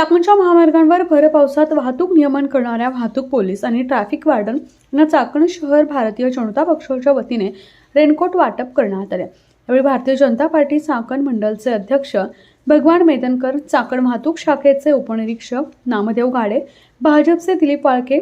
चाकणच्या महामार्गांवर भर पावसात वाहतूक नियमन करणाऱ्या वाहतूक पोलीस आणि ट्रॅफिक वार्डन यांना चाकण शहर भारतीय जनता पक्षाच्या वतीने रेनकोट वाटप करण्यात आले. यावेळी भारतीय जनता पार्टी चाकण मंडलचे अध्यक्ष भगवान मेदनकर चाकण वाहतूक शाखेचे उपनिरीक्षक नामदेव गाडे भाजपचे दिलीप वाळके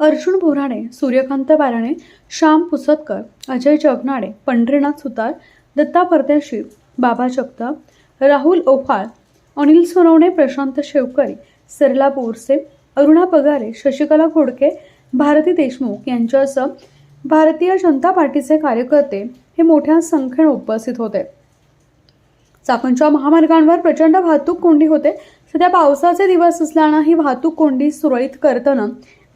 अर्जुन बोराणे सूर्यकांत बाराणे श्याम पुसतकर अजय जगनाडे पंढरीनाथ सुतार दत्ता परदेशी बाबा जगताप राहुल ओफाळ अनिल सोनवणे प्रशांत शेवकरी सरला बोरसे अरुणा पगारे शशिकला खोडके भारती देशमुख यांच्यासह भारतीय जनता पार्टीचे कार्यकर्ते हे मोठ्या संख्येने उपस्थित होते. चाकणच्या महामार्गांवर प्रचंड वाहतूक कोंडी होते. सध्या पावसाचे दिवस असल्यानं ही वाहतूक कोंडी सुरळीत करताना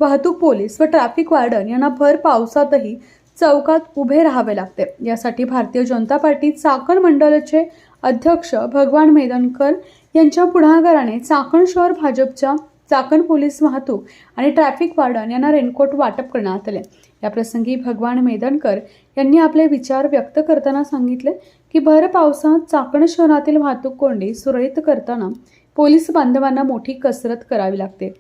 वाहतूक पोलीस व ट्रॅफिक वार्डन यांना भर पावसातही चौकात उभे राहावे लागते. यासाठी भारतीय जनता पार्टी चाकण मंडळाचे अध्यक्ष भगवान मेदनकर यांच्या पुढाकाराने चाकण शहर भाजपच्या चाकण पोलीस वाहतूक आणि ट्रॅफिक वार्डन यांना रेनकोट वाटप करण्यात आले. याप्रसंगी भगवान मेदनकर यांनी आपले विचार व्यक्त करताना सांगितले की भर पावसात चाकण शहरातील वाहतूक कोंडी सुरळीत करताना पोलीस बांधवांना मोठी कसरत करावी लागते.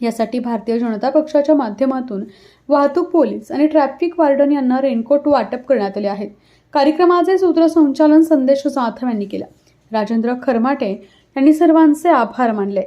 यासाठी भारतीय जनता पक्षाच्या माध्यमातून वाहतूक पोलीस आणि ट्रॅफिक वार्डन यांना रेनकोट वाटप करण्यात आले आहेत. कार्यक्रमाचे सूत्रसंचालन संदेश जाधव यांनी केलं. राजेंद्र खरमाटे यांनी सर्वांचे आभार मानले.